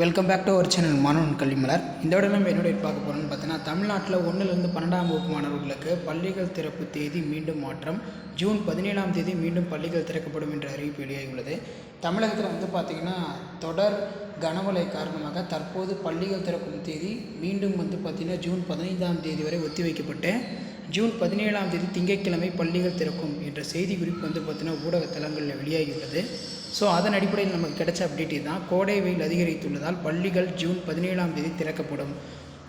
Welcome back to our channel மாணவன் கல்விமலர் இந்த விட நம்ம என்னுடைய பார்க்க போகிறோம்னு பார்த்தீங்கன்னா தமிழ்நாட்டில் ஒன்றுலேருந்து பன்னெண்டாம் வகுப்பு மாணவர்களுக்கு பள்ளிகள் திறப்பு தேதி மீண்டும் மாற்றம். ஜூன் பதினேழாம் தேதி மீண்டும் பள்ளிகள் திறக்கப்படும் என்ற அறிவிப்பு வெளியாகியுள்ளது. தமிழகத்தில் வந்து பார்த்திங்கன்னா தொடர் கனமழை காரணமாக தற்போது பள்ளிகள் திறக்கும் தேதி மீண்டும் வந்து பார்த்திங்கன்னா ஜூன் பதினைந்தாம் தேதி வரை ஒத்தி வைக்கப்பட்டு ஜூன் பதினேழாம் தேதி திங்கட்கிழமை பள்ளிகள் திறக்கும் என்ற செய்தி குறிப்பு வந்து பார்த்திங்கன்னா ஊடக தளங்களில் வெளியாகியுள்ளது. ஸோ அதன் அடிப்படையில் நமக்கு கிடைச்ச அப்டேட் தான் கோடை வெயில் அதிகரித்துள்ளதால் பள்ளிகள் ஜூன் பதினேழாம் தேதி திறக்கப்படும்.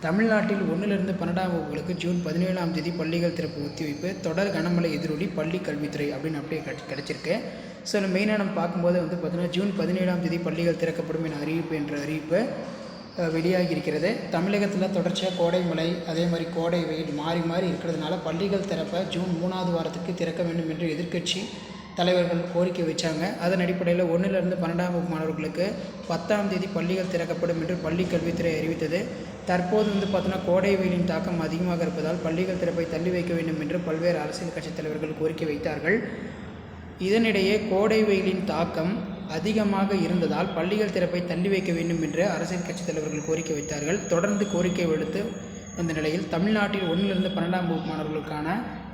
தமிழ்நாட்டில் ஒன்றிலிருந்து பன்னெண்டாம் வகுப்புகளுக்கு ஜூன் பதினேழாம் தேதி பள்ளிகள் திறப்பு ஒத்திவைப்பு தொடர் கனமழை எதிரொலி பள்ளி கல்வித்துறை அப்படின்னு அப்படியே கிடச்சிருக்கு கிடைச்சிருக்கு. ஸோ நம்ம மெயினாக நம்ம பார்க்கும்போது வந்து பார்த்திங்கன்னா ஜூன் பதினேழாம் தேதி பள்ளிகள் திறக்கப்படும் என அறிவிப்பு என்ற அறிவிப்பு. வெளியாகி இருக்கிறது தமிழகத்தில் தொடர்ச்சியாக கோடை மழை அதே மாதிரி கோடை வெயில் மாறி மாறி இருக்கிறதுனால பள்ளிகள் திறப்ப ஜூன் மூணாவது வாரத்துக்கு திறக்க வேண்டும் என்று எதிர்க்கட்சி தலைவர்கள் கோரிக்கை வச்சாங்க. அதன் அடிப்படையில் ஒன்றிலிருந்து பன்னெண்டாம் வகுப்பு மாணவர்களுக்கு பத்தாம் தேதி பள்ளிகள் திறக்கப்படும் என்று பள்ளி கல்வித்துறை அறிவித்தது. தற்போது வந்து பார்த்தோன்னா கோடை வெயிலின் தாக்கம் அதிகமாக இருப்பதால் பள்ளிகள் திறப்பை தள்ளி வைக்க வேண்டும் என்று பல்வேறு அரசியல் கட்சித் தலைவர்கள் கோரிக்கை வைத்தார்கள். இதனிடையே கோடை வெயிலின் தாக்கம் அதிகமாக இருந்ததால் பள்ளிகள் திறப்பை தள்ளி வைக்க வேண்டும் என்று அரசியல் கட்சித் தலைவர்கள் கோரிக்கை வைத்தார்கள். தொடர்ந்து கோரிக்கை விடுத்து வந்த நிலையில் தமிழ்நாட்டில் ஒன்றிலிருந்து பன்னெண்டாம் வகுப்பு மாணவர்களுக்கான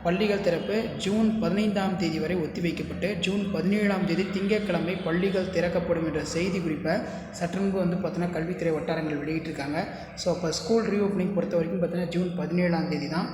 பள்ளிகள் திறப்பு ஜூன் பதினைந்தாம் தேதி வரை ஒத்திவைக்கப்பட்டு ஜூன் பதினேழாம் தேதி திங்கட்கிழமை பள்ளிகள் திறக்கப்படும் என்ற செய்தி குறிப்பை சற்றுமுன்பு வந்து பார்த்தோன்னா கல்வித்துறை வட்டாரங்கள் வெளியிட்டிருக்காங்க. ஸோ அப்போ ஸ்கூல் ரீஓப்பனிங் பொறுத்த வரைக்கும் பார்த்தீங்கன்னா ஜூன் பதினேழாம் தேதி தான்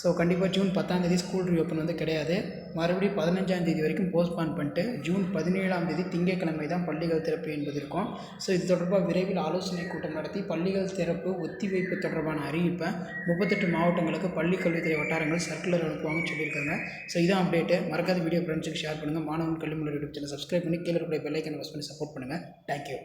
ஸோ கண்டிப்பாக ஜூன் பத்தாந்தேதி ஸ்கூல் ரீஓப்பன் வந்து கிடையாது. மறுபடியும் பதினஞ்சாம் தேதி வரைக்கும் போஸ்ட்பான் பண்ணிட்டு ஜூன் பதினேழாம் தேதி திங்கட்கிழமை தான் பள்ளிகள் திறப்பு என்பது இருக்கும். ஸோ இது தொடர்பாக விரைவில் ஆலோசனை கூட்டம் நடத்தி பள்ளிகள் திறப்பு ஒத்திவைப்பு தொடர்பான அறிவிப்பை முப்பத்தெட்டு மாவட்டங்களுக்கு பள்ளி கல்வித்துறை வட்டாரங்கள் சர்க்குலர் அனுப்புவாங்கன்னு சொல்லியிருக்காங்க. ஸோ இதான் அப்டேட்டு மறக்காத வீடியோ ஃப்ரெண்ட்ஸுக்கு ஷேர் பண்ணுங்கள் மாணவன் கல்வி முறை யூடியூப் சேனல் சப்ஸ்கிரைப் பண்ணி கீழே இருக்கிற பெல்லைக்கன் ப்ரெஸ் பண்ணி சப்போர்ட் பண்ணுங்கள் தேங்க்யூ